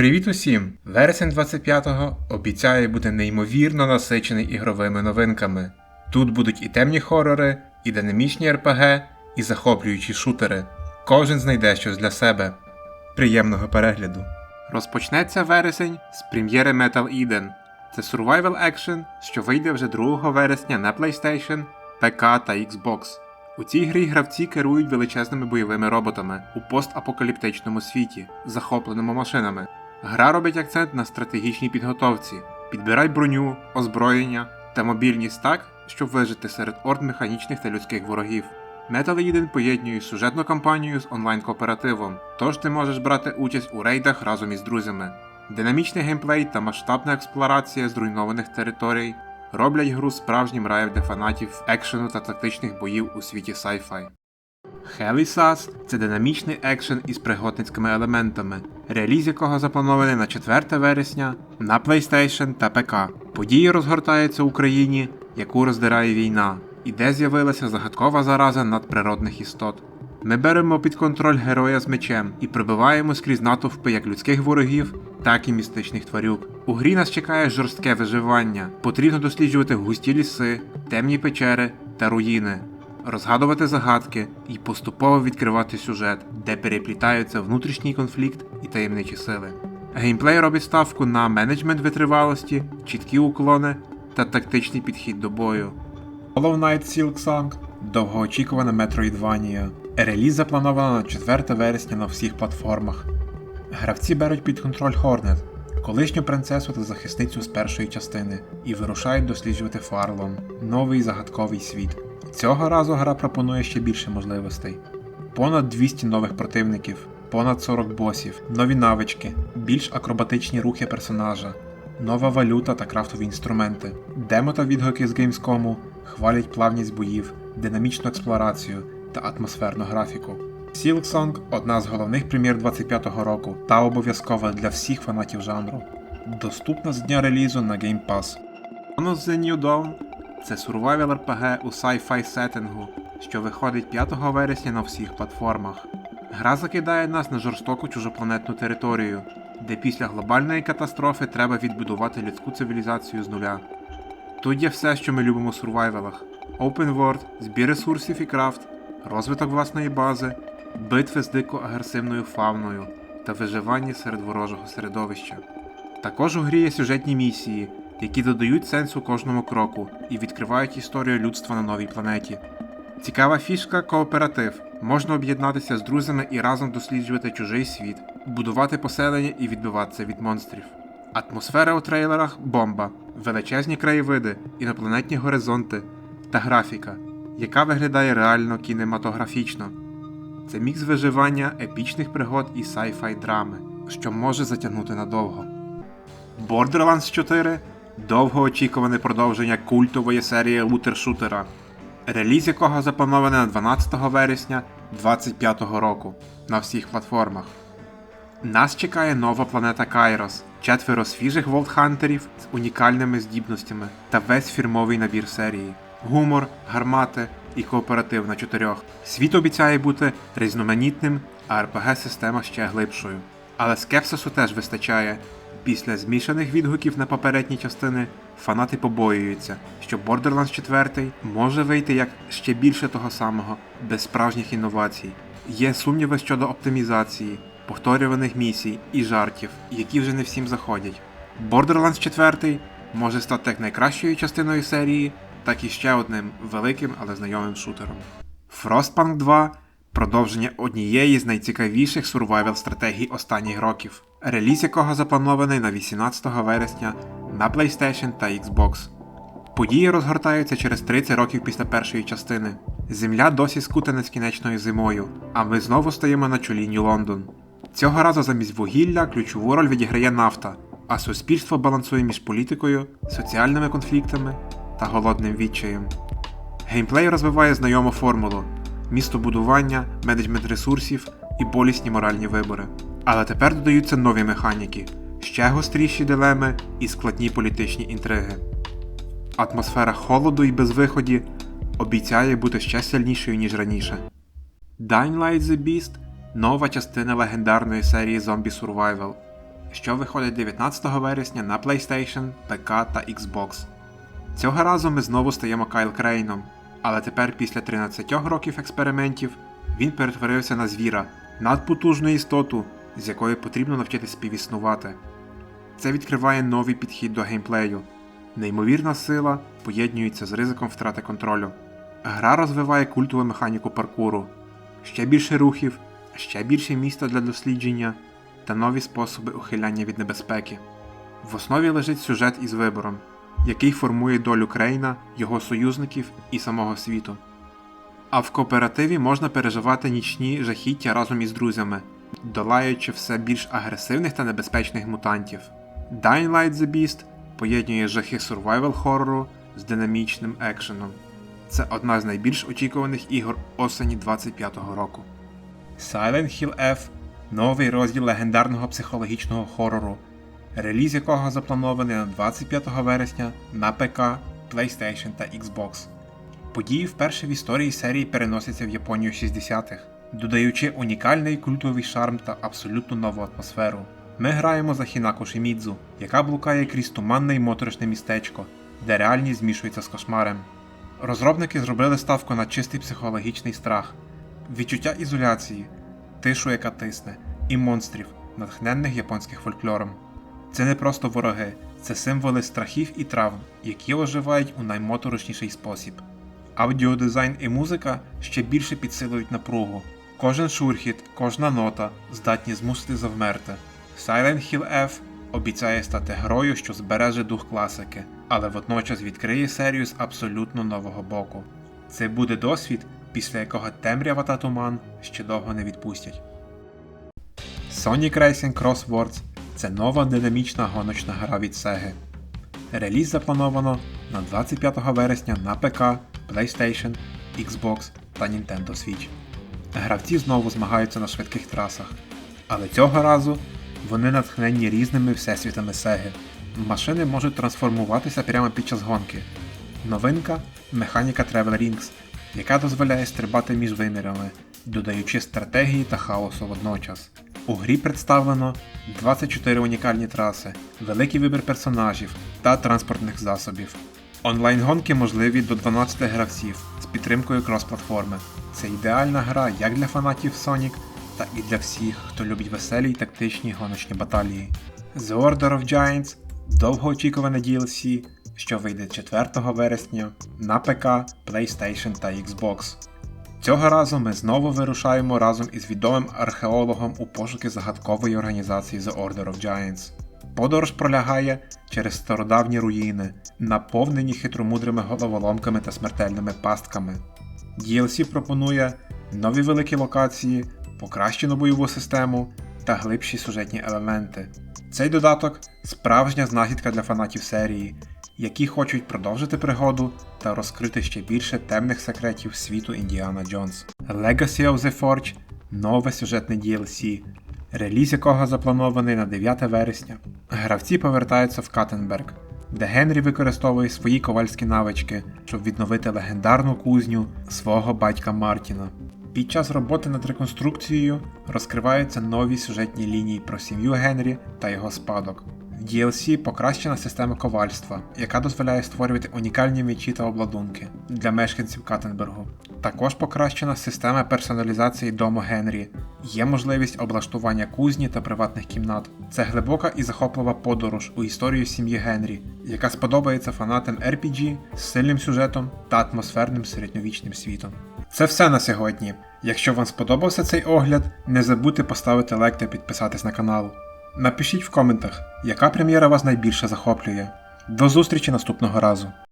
Привіт усім! Вересень 25-го обіцяє бути неймовірно насичений ігровими новинками. Тут будуть і темні хорори, і динамічні РПГ, і захоплюючі шутери. Кожен знайде щось для себе. Приємного перегляду. Розпочнеться вересень з прем'єри Metal Eden. Це survival action, що вийде вже 2 вересня на PlayStation, ПК та Xbox. У цій грі гравці керують величезними бойовими роботами у постапокаліптичному світі, захопленому машинами. Гра робить акцент на стратегічній підготовці. Підбирай броню, озброєння та мобільність так, щоб вижити серед орд механічних та людських ворогів. Metal Eden поєднує сюжетну кампанію з онлайн-кооперативом, тож ти можеш брати участь у рейдах разом із друзями. Динамічний геймплей та масштабна експлорація зруйнованих територій роблять гру справжнім раєм для фанатів екшену та тактичних боїв у світі sci-fi. Helisas – це динамічний екшен із пригодницькими елементами, реліз якого запланований на 4 вересня на PlayStation та ПК. Події розгортаються в Україні, яку роздирає війна, і де з'явилася загадкова зараза надприродних істот. Ми беремо під контроль героя з мечем і прибиваємо скрізь натовпи як людських ворогів, так і містичних тварюк. У грі нас чекає жорстке виживання. Потрібно досліджувати густі ліси, темні печери та руїни, розгадувати загадки і поступово відкривати сюжет, де переплітаються внутрішній конфлікт і таємничі сили. Геймплей робить ставку на менеджмент витривалості, чіткі уклони та тактичний підхід до бою. Hollow Knight Silksong – довгоочікувана Metroidvania. Реліз заплановано на 4 вересня на всіх платформах. Гравці беруть під контроль Хорнет, колишню принцесу та захисницю з першої частини, і вирушають досліджувати Фарлон, новий загадковий світ. Цього разу гра пропонує ще більше можливостей. Понад 200 нових противників, понад 40 босів, нові навички, більш акробатичні рухи персонажа, нова валюта та крафтові інструменти. Демо та відгуки з Gamescom хвалять плавність боїв, динамічну експлорацію та атмосферну графіку. Silksong – одна з головних прем'єр 25-го року та обов'язкова для всіх фанатів жанру. Доступна з дня релізу на Game Pass. Honor The New Dawn – це survival RPG у sci-fi сеттингу, що виходить 5 вересня на всіх платформах. Гра закидає нас на жорстоку чужопланетну територію, де після глобальної катастрофи треба відбудувати людську цивілізацію з нуля. Тут є все, що ми любимо у сурвайвелах: Open World, збір ресурсів і крафт, розвиток власної бази, битви з дико агресивною фауною та виживання серед ворожого середовища. Також у грі є сюжетні місії, які додають сенсу кожному кроку і відкривають історію людства на новій планеті. Цікава фішка кооператив. Можна об'єднатися з друзями і разом досліджувати чужий світ, будувати поселення і відбиватися від монстрів. Атмосфера у трейлерах бомба, величезні краєвиди, інопланетні горизонти та графіка, яка виглядає реально кінематографічно. Це мікс виживання, епічних пригод і sci-fi драми, що може затягнути надовго. Borderlands 4 довгоочікуване продовження культової серії лутер-шутера, реліз якого заплановане на 12 вересня 2025 року на всіх платформах. Нас чекає нова планета Кайрос, четверо свіжих волтхантерів з унікальними здібностями та весь фірмовий набір серії, гумор, гармати і кооператив на чотирьох. Світ обіцяє бути різноманітним, а РПГ-система ще глибшою. Але скепсису теж вистачає. Після змішаних відгуків на попередні частини фанати побоюються, що Borderlands 4 може вийти як ще більше того самого, без справжніх інновацій. Є сумніви щодо оптимізації, повторюваних місій і жартів, які вже не всім заходять. Borderlands 4 може стати найкращою частиною серії, так і ще одним великим, але знайомим шутером. Frostpunk 2 продовження однієї з найцікавіших сурвайвел стратегій останніх років, реліз якого запланований на 18 вересня на PlayStation та Xbox. Події розгортаються через 30 років після першої частини. Земля досі скута нескінченною зимою, а ми знову стоїмо на чолі Нью-Лондон. Цього разу замість вугілля ключову роль відіграє нафта, а суспільство балансує між політикою, соціальними конфліктами та голодним відчаєм. Геймплей розвиває знайому формулу: містобудування, менеджмент ресурсів і болісні моральні вибори. Але тепер додаються нові механіки, ще гостріші дилеми і складні політичні інтриги. Атмосфера холоду і безвиході обіцяє бути ще сильнішою, ніж раніше. Dying Light The Beast нова частина легендарної серії Zombie Survival. що виходить 19 вересня на PlayStation, ПК та Xbox. Цього разу ми знову стаємо Кайл Крейном, але тепер після 13 років експериментів він перетворився на звіра, надпотужну істоту, з якою потрібно навчитись співіснувати. Це відкриває новий підхід до геймплею. Неймовірна сила поєднюється з ризиком втрати контролю. Гра розвиває культову механіку паркуру, ще більше рухів, ще більше міста для дослідження та нові способи ухиляння від небезпеки. В основі лежить сюжет із вибором, який формує долю Крейна, його союзників і самого світу. А в кооперативі можна переживати нічні жахіття разом із друзями, долаючи все більш агресивних та небезпечних мутантів. Dying Light The Beast поєднує жахи survival хорору з динамічним екшеном. Це одна з найбільш очікуваних ігор осені 25-го року. Silent Hill F новий розділ легендарного психологічного хорору, реліз якого запланований на 25 вересня на ПК, PlayStation та Xbox. Події вперше в історії серії переносяться в Японію 60-х, додаючи унікальний культовий шарм та абсолютно нову атмосферу. Ми граємо за Хінако Шимідзу, яка блукає крізь туманне й моторошне містечко, де реальність змішується з кошмарем. Розробники зробили ставку на чистий психологічний страх, відчуття ізоляції, тишу, яка тисне, і монстрів, натхненних японським фольклором. Це не просто вороги, це символи страхів і травм, які оживають у наймоторошніший спосіб. Аудіодизайн і музика ще більше підсилують напругу. Кожен шурхіт, кожна нота здатні змусити завмерти. Silent Hill F обіцяє стати грою, що збереже дух класики, але водночас відкриє серію з абсолютно нового боку. Це буде досвід, після якого темрява та туман ще довго не відпустять. Sonic Racing Crosswords це нова динамічна гоночна гра від Sega. Реліз заплановано на 25 вересня на ПК, PlayStation, Xbox та Nintendo Switch. Гравці знову змагаються на швидких трасах, але цього разу вони натхнені різними всесвітами Сеги. Машини можуть трансформуватися прямо під час гонки. Новинка механіка Travel Rings, яка дозволяє стрибати між вимірами, додаючи стратегії та хаосу водночас. У грі представлено 24 унікальні траси, великий вибір персонажів та транспортних засобів. Онлайн-гонки можливі до 12 гравців з підтримкою крос-платформи. Це ідеальна гра як для фанатів Sonic, так і для всіх, хто любить веселі й тактичні гоночні баталії. The Order of Giants довгоочікуване DLC, що вийде 4 вересня на ПК, PlayStation та Xbox. Цього разу ми знову вирушаємо разом із відомим археологом у пошуки загадкової організації The Order of Giants. Подорож пролягає через стародавні руїни, наповнені хитромудрими головоломками та смертельними пастками. DLC пропонує нові великі локації, покращену бойову систему та глибші сюжетні елементи. Цей додаток справжня знахідка для фанатів серії, які хочуть продовжити пригоду та розкрити ще більше темних секретів світу Індіана Джонс. Legacy of the Forge нове сюжетне DLC, реліз якого запланований на 9 вересня. Гравці повертаються в Каттенберг, де Генрі використовує свої ковальські навички, щоб відновити легендарну кузню свого батька Мартіна. Під час роботи над реконструкцією розкриваються нові сюжетні лінії про сім'ю Генрі та його спадок. DLC покращена система ковальства, яка дозволяє створювати унікальні мечі та обладунки для мешканців Каттенбергу. Також покращена система персоналізації дому Генрі. Є можливість облаштування кузні та приватних кімнат. Це глибока і захоплива подорож у історію сім'ї Генрі, яка сподобається фанатам RPG з сильним сюжетом та атмосферним середньовічним світом. Це все на сьогодні. Якщо вам сподобався цей огляд, не забудьте поставити лайк та підписатись на канал. Напишіть в коментах, яка прем'єра вас найбільше захоплює. До зустрічі наступного разу!